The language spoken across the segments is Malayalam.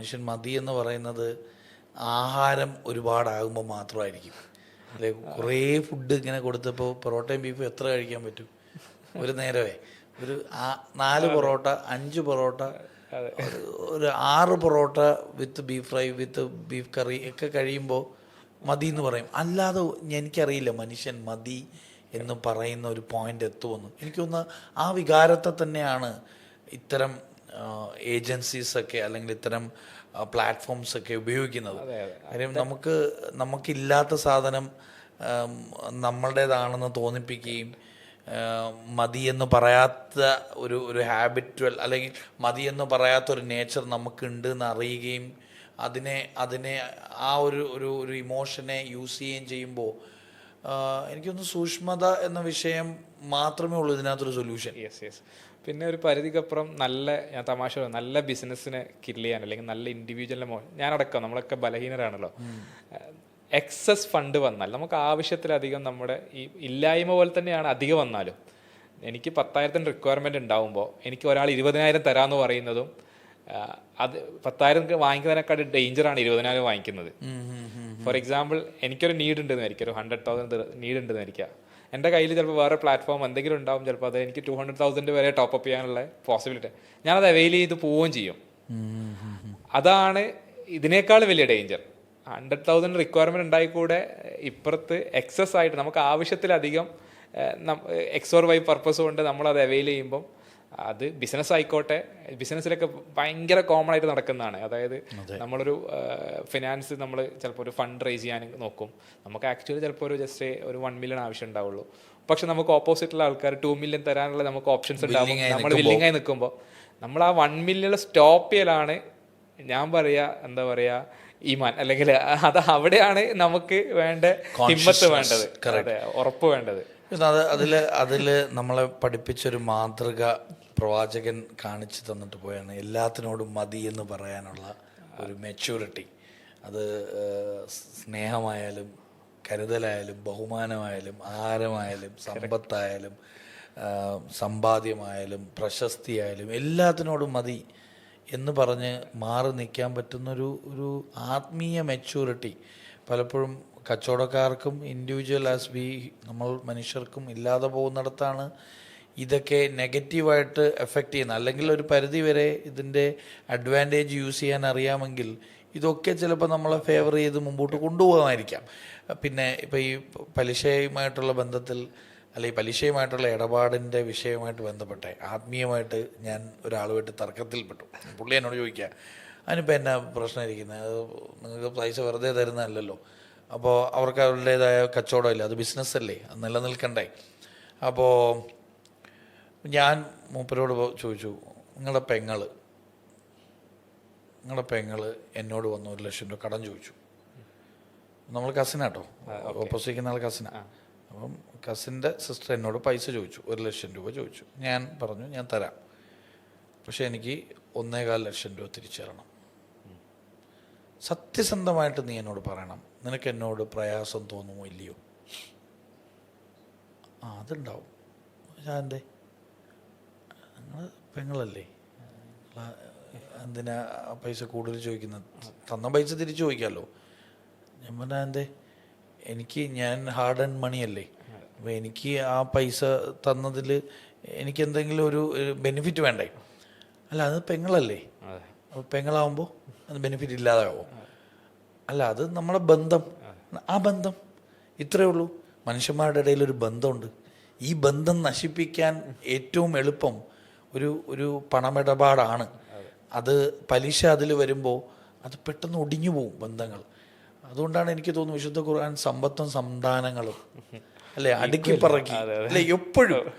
മനുഷ്യൻ മതി എന്ന് പറയുന്നത് ആഹാരം ഒരുപാടാകുമ്പോൾ മാത്രമായിരിക്കും. അല്ലെ കുറേ ഫുഡ് ഇങ്ങനെ കൊടുത്തപ്പോൾ പൊറോട്ടയും ബീഫും എത്ര കഴിക്കാൻ പറ്റും? ഒരു നേരമേ. ഒരു ആ- നാല് പൊറോട്ട അഞ്ച് പൊറോട്ട ഒരു ആറ് parotta with beef fry with beef curry ഒക്കെ കഴിയുമ്പോൾ മതി എന്ന് പറയും. അല്ലാതെ എനിക്കറിയില്ല മനുഷ്യൻ മതി എന്ന് പറയുന്ന ഒരു പോയിന്റ് എത്തുമെന്ന്. എനിക്കൊന്ന് ആ വികാരത്തെ തന്നെയാണ് ഇത്തരം ഏജൻസീസ് ഒക്കെ അല്ലെങ്കിൽ ഇത്തരം പ്ലാറ്റ്ഫോംസ് ഒക്കെ ഉപയോഗിക്കുന്നത്. കാര്യം നമുക്ക് നമുക്കില്ലാത്ത സാധനം നമ്മളുടേതാണെന്ന് തോന്നിപ്പിക്കുകയും മതിയെന്ന് മതി എന്ന് പറയാത്ത ഒരു ഒരു ഹാബിറ്റ്വൽ അല്ലെങ്കിൽ മതി എന്ന് പറയാത്ത ഒരു നേച്ചർ നമുക്കുണ്ട് എന്ന് അറിയുകയും അതിനെ അതിനെ ആ ഒരു ഒരു ഒരു ഇമോഷനെ യൂസ് ചെയ്യുകയും ചെയ്യുമ്പോൾ എനിക്കൊന്ന് സൂക്ഷ്മത എന്ന വിഷയം മാത്രമേ ഉള്ളൂ ഇതിനകത്തൊരു സൊല്യൂഷൻ യെസ് യെസ് പിന്നെ ഒരു പരിധിക്കപ്പുറം നല്ല ഞാൻ തമാശ പറയും, നല്ല ബിസിനസ്സിനെ കില്ല് ചെയ്യാൻ അല്ലെങ്കിൽ നല്ല ഇൻഡിവിജ്വലിനെ മോ ഞാനടക്കം നമ്മളൊക്കെ ബലഹീനരാണല്ലോ. എക്സസ് ഫണ്ട് വന്നാൽ നമുക്ക് ആവശ്യത്തിലധികം നമ്മുടെ ഈ ഇല്ലായ്മ പോലെ തന്നെയാണ് അധികം വന്നാലും എനിക്ക് പത്തായിരത്തിന് റിക്വയർമെന്റ് ഉണ്ടാവുമ്പോൾ എനിക്ക് ഒരാൾ ഇരുപതിനായിരം തരാമെന്ന് പറയുന്നതും ആ, അത് പത്തായിരം വാങ്ങിക്കുന്നതിനേക്കാൾ ഡേഞ്ചറാണ് ഇരുപതിനായിരം വാങ്ങിക്കുന്നത്. ഫോർ എക്സാമ്പിൾ എനിക്കൊരു നീഡ് ഉണ്ടെന്ന് ആയിരിക്കും ഒരു ഹൺഡ്രഡ് തൗസൻഡ് നീഡ് ഉണ്ടെന്ന് ആയിരിക്കാം എന്റെ കയ്യിൽ ചിലപ്പോൾ വേറെ പ്ലാറ്റ്ഫോം എന്തെങ്കിലും ഉണ്ടാവും ചിലപ്പോൾ അത് എനിക്ക് ടു ഹൺഡ്രഡ് തൗസൻഡ് വരെ ടോപ്പ് അപ്പ് ചെയ്യാനുള്ള പോസിബിലിറ്റി ഞാനത് അവൈൽ ചെയ്ത് പോവുകയും ചെയ്യും. അതാണ് ഇതിനേക്കാൾ വലിയ ഡേഞ്ചർ ഹൺഡ്രഡ് തൗസൻഡ് റിക്വയർമെന്റ് ഉണ്ടായിക്കൂടെ ഇപ്പുറത്ത് എക്സസ് ആയിട്ട് നമുക്ക് ആവശ്യത്തിലധികം എക്സോർ വൈ പർപ്പസ് കൊണ്ട് നമ്മൾ അത് അവൈൽ ചെയ്യുമ്പം അത് ബിസിനസ് ആയിക്കോട്ടെ. ബിസിനസ്സിലൊക്കെ ഭയങ്കര കോമൺ ആയിട്ട് നടക്കുന്നതാണ്. അതായത് നമ്മളൊരു ഫിനാൻസ് നമ്മൾ ചിലപ്പോൾ ഒരു ഫണ്ട് റേസ് ചെയ്യാൻ നോക്കും. നമുക്ക് ആക്ച്വലി ചിലപ്പോൾ ഒരു ജസ്റ്റ് ഒരു വൺ മില്യൺ ആവശ്യം ഉണ്ടാവുള്ളൂ. പക്ഷെ നമുക്ക് ഓപ്പോസിറ്റുള്ള ആൾക്കാർ ടു മില്യൺ തരാനുള്ള നമുക്ക് ഓപ്ഷൻസ് ഉണ്ടാവും. നമ്മൾ വില്ലിംഗ് ആയി നിൽക്കുമ്പോൾ നമ്മൾ ആ വൺ മില്യൺ സ്റ്റോപ്പ് ചെയ്യലാണ്. ഞാൻ പറയാ എന്താ പറയാ ഈമാൻ. അല്ലെങ്കിൽ അത് അവിടെയാണ് നമുക്ക് വേണ്ട ഹിമ്മത്ത് വേണ്ടത്. ഉറപ്പ് വേണ്ടത്. അത് അതിൽ അതിൽ നമ്മളെ പഠിപ്പിച്ചൊരു മാതൃക പ്രവാചകൻ കാണിച്ചു തന്നിട്ട് പോയാണ്. എല്ലാത്തിനോടും മതി എന്ന് പറയാനുള്ള ഒരു മെച്യൂരിറ്റി അത് സ്നേഹമായാലും കരുതലായാലും ബഹുമാനമായാലും ആഹാരമായാലും സമ്പത്തായാലും സമ്പാദ്യമായാലും പ്രശസ്തിയായാലും എല്ലാത്തിനോടും മതി എന്ന് പറഞ്ഞ് മാറി നിൽക്കാൻ പറ്റുന്നൊരു ഒരു ആത്മീയ മെച്യൂരിറ്റി പലപ്പോഴും കച്ചവടക്കാർക്കും ഇൻഡിവിജ്വൽ ആസ് വി നമ്മൾ മനുഷ്യർക്കും ഇല്ലാതെ പോകുന്നിടത്താണ് ഇതൊക്കെ നെഗറ്റീവായിട്ട് എഫക്റ്റ് ചെയ്യുന്നത്. അല്ലെങ്കിൽ ഒരു പരിധി വരെ ഇതിന്റെ അഡ്വാന്റേജ് യൂസ് ചെയ്യാൻ അറിയാമെങ്കിൽ ഇതൊക്കെ ചിലപ്പോൾ നമ്മളെ ഫേവർ ചെയ്ത് മുമ്പോട്ട് കൊണ്ടുപോകാമായിരിക്കാം. പിന്നെ ഇപ്പോൾ ഈ പലിശയുമായിട്ടുള്ള ബന്ധത്തിൽ അല്ലെങ്കിൽ പലിശയുമായിട്ടുള്ള ഇടപാടിന്റെ വിഷയവുമായിട്ട് ബന്ധപ്പെട്ടെ ആത്മീയമായിട്ട് ഞാൻ ഒരാളുമായിട്ട് തർക്കത്തിൽപ്പെട്ടു. പുള്ളി എന്നോട് ചോദിക്കുക അതിനിപ്പോൾ എന്നാ പ്രശ്നം ഇരിക്കുന്നത് അത് നിങ്ങൾക്ക് പൈസ വെറുതെ തരുന്നതല്ലല്ലോ. അപ്പോൾ അവർക്ക് അവരുടേതായ കച്ചവടമില്ല അത് ബിസിനസ്സല്ലേ അത് നിലനിൽക്കണ്ടേ? അപ്പോൾ ഞാൻ മൂപ്പരോട് ചോദിച്ചു നിങ്ങളുടെ പെങ്ങൾ നിങ്ങളുടെ പെങ്ങൾ എന്നോട് വന്ന് ഒരു ലക്ഷം രൂപ കടം ചോദിച്ചു. നമ്മൾ കസിനാട്ടോ ഓപ്പോസിക്കുന്ന ആൾ കസിനാ അപ്പം കസിന്റെ സിസ്റ്റർ എന്നോട് പൈസ ചോദിച്ചു. ഒരു ലക്ഷം രൂപ ചോദിച്ചു. ഞാൻ പറഞ്ഞു ഞാൻ തരാം. പക്ഷേ എനിക്ക് ഒന്നേകാൽ ലക്ഷം രൂപ തിരിച്ചു തരണം സത്യസന്ധമായിട്ട് നീ എന്നോട് പറയണം. നിനക്ക് എന്നോട് പ്രയാസം തോന്നുമോ ഇല്ലയോ? ആ അതുണ്ടാവും. ഞാൻ എന്തേ? നിങ്ങൾ പെങ്ങളല്ലേ? എന്തിനാ പൈസ കൂടുതൽ ചോദിക്കുന്നത്? തന്ന പൈസ തിരിച്ചു ചോദിക്കാമല്ലോ ഞാൻ പറഞ്ഞാൽ എന്തേ? എനിക്ക് ഞാൻ ഹാർഡ് ആൻഡ് മണിയല്ലേ അപ്പോൾ എനിക്ക് ആ പൈസ തന്നതിൽ എനിക്ക് എന്തെങ്കിലും ഒരു ബെനിഫിറ്റ് വേണ്ടേ? അല്ല അത് പെങ്ങളല്ലേ? അപ്പോൾ പെങ്ങളാവുമ്പോൾ അത് ബെനിഫിറ്റ് ഇല്ലാതാവും. അല്ല അത് നമ്മളെ ബന്ധം. ആ ബന്ധം. ഇത്രയേ ഉള്ളൂ. മനുഷ്യന്മാരുടെ ഇടയിൽ ഒരു ബന്ധമുണ്ട്. ഈ ബന്ധം നശിപ്പിക്കാൻ ഏറ്റവും എളുപ്പം ഒരു ഒരു പണമിടപാടാണ്. അത് പലിശ അതിൽ വരുമ്പോൾ അത് പെട്ടെന്ന് ഒടിഞ്ഞു പോകും ബന്ധങ്ങൾ. അതുകൊണ്ടാണ് എനിക്ക് തോന്നുന്നു വിശുദ്ധ ഖുർആൻ സമ്പത്തും സന്താനങ്ങളും. അല്ലെ? അടുക്കി പറക്കി. അല്ലെ? എപ്പോഴും.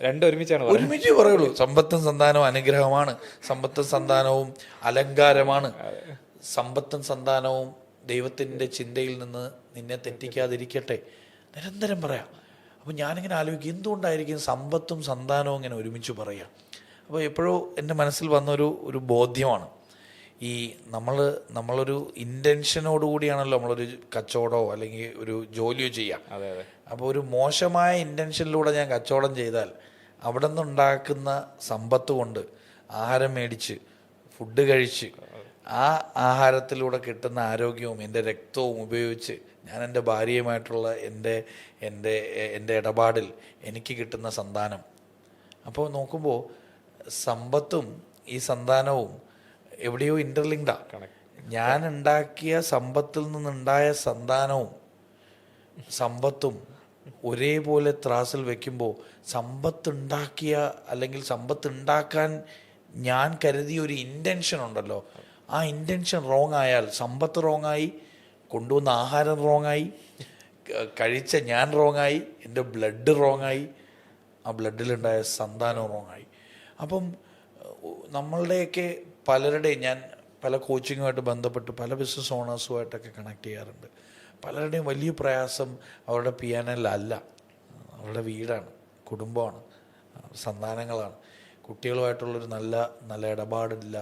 രണ്ടും ഒരുമിച്ചാണ് പറയുന്നത് ഒരുമിച്ച് പറയുള്ളൂ സമ്പത്തും സന്താനവും അനുഗ്രഹമാണ്. സമ്പത്തും സന്താനവും അലങ്കാരമാണ്. സമ്പത്തും സന്താനവും ദൈവത്തിന്റെ ചിന്തയിൽ നിന്ന് നിന്നെ തെറ്റിക്കാതിരിക്കട്ടെ. നിരന്തരം പറയാം. അപ്പോൾ ഞാനിങ്ങനെ ആലോചിക്കും എന്തുകൊണ്ടായിരിക്കും സമ്പത്തും സന്താനവും ഇങ്ങനെ ഒരുമിച്ച് പറയുക? അപ്പോൾ എപ്പോഴോ എന്റെ മനസ്സിൽ വന്നൊരു ഒരു ബോധ്യമാണ്. ഈ നമ്മൾ നമ്മളൊരു ഇന്റൻഷനോട് കൂടിയാണല്ലോ നമ്മളൊരു കച്ചവടമോ അല്ലെങ്കിൽ ഒരു ജോലിയോ ചെയ്യുക. അതെ അതെ. അപ്പോൾ ഒരു മോശമായ ഇന്റൻഷനിലൂടെ ഞാൻ കച്ചവടം ചെയ്താൽ അവിടെ നിന്നുണ്ടാക്കുന്ന സമ്പത്ത് കൊണ്ട് ആഹാരം മേടിച്ച് ഫുഡ് കഴിച്ച് ആ ആഹാരത്തിലൂടെ കിട്ടുന്ന ആരോഗ്യവും എന്റെ രക്തവും ഉപയോഗിച്ച് ഞാൻ എന്റെ ഭാര്യയുമായിട്ടുള്ള എന്റെ എന്റെ എന്റെ ഇടപാടിൽ എനിക്ക് കിട്ടുന്ന സന്താനം. അപ്പോൾ നോക്കുമ്പോൾ സമ്പത്തും ഈ സന്താനവും എവിടെയോ ഇന്റർലിങ്ക്ഡാ ഞാൻ ഉണ്ടാക്കിയ സമ്പത്തിൽ നിന്നുണ്ടായ സന്താനവും സമ്പത്തും ഒരേപോലെ ത്രാസിൽ വെക്കുമ്പോൾ സമ്പത്തുണ്ടാക്കിയ അല്ലെങ്കിൽ സമ്പത്ത് ഉണ്ടാക്കാൻ ഞാൻ കരുതിയ ഒരു ഇന്റൻഷൻ ഉണ്ടല്ലോ. ആ ഇന്റൻഷൻ റോങ് ആയാൽ സമ്പത്ത് റോങ് ആയി കൊണ്ടുവന്ന ആഹാരം റോങ് ആയി കഴിച്ച ഞാൻ റോങ് ആയി എന്റെ ബ്ലഡ് റോങ് ആയി ആ ബ്ലഡിലുണ്ടായ സന്താനം ആയി. അപ്പം നമ്മളുടെയൊക്കെ പലരുടെയും ഞാൻ പല കോച്ചിങ്ങുമായിട്ട് ബന്ധപ്പെട്ട് പല ബിസിനസ് ഓണേഴ്സുമായിട്ടൊക്കെ കണക്ട് ചെയ്യാറുണ്ട്. പലരുടെയും വലിയ പ്രയാസം അവരുടെ പിയാനലല്ല അവരുടെ വീടാണ് കുടുംബമാണ് സന്താനങ്ങളാണ്. കുട്ടികളുമായിട്ടുള്ളൊരു നല്ല നല്ല ഇടപാടില്ല.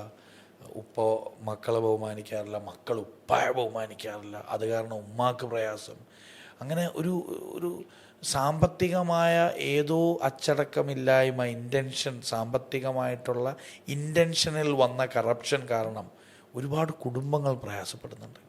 ഉപ്പ മക്കളെ ബഹുമാനിക്കാറില്ല മക്കൾ ഉപ്പായ ബഹുമാനിക്കാറില്ല. അത് കാരണം ഉമ്മാക്ക് പ്രയാസം. അങ്ങനെ ഒരു ഒരു സാമ്പത്തികമായ ഏതോ അച്ചടക്കമില്ലായ്മ ഇന്റൻഷൻ സാമ്പത്തികമായിട്ടുള്ള ഇന്റൻഷനിൽ വന്ന കറപ്ഷൻ കാരണം ഒരുപാട് കുടുംബങ്ങൾ പ്രയാസപ്പെടുന്നുണ്ട്.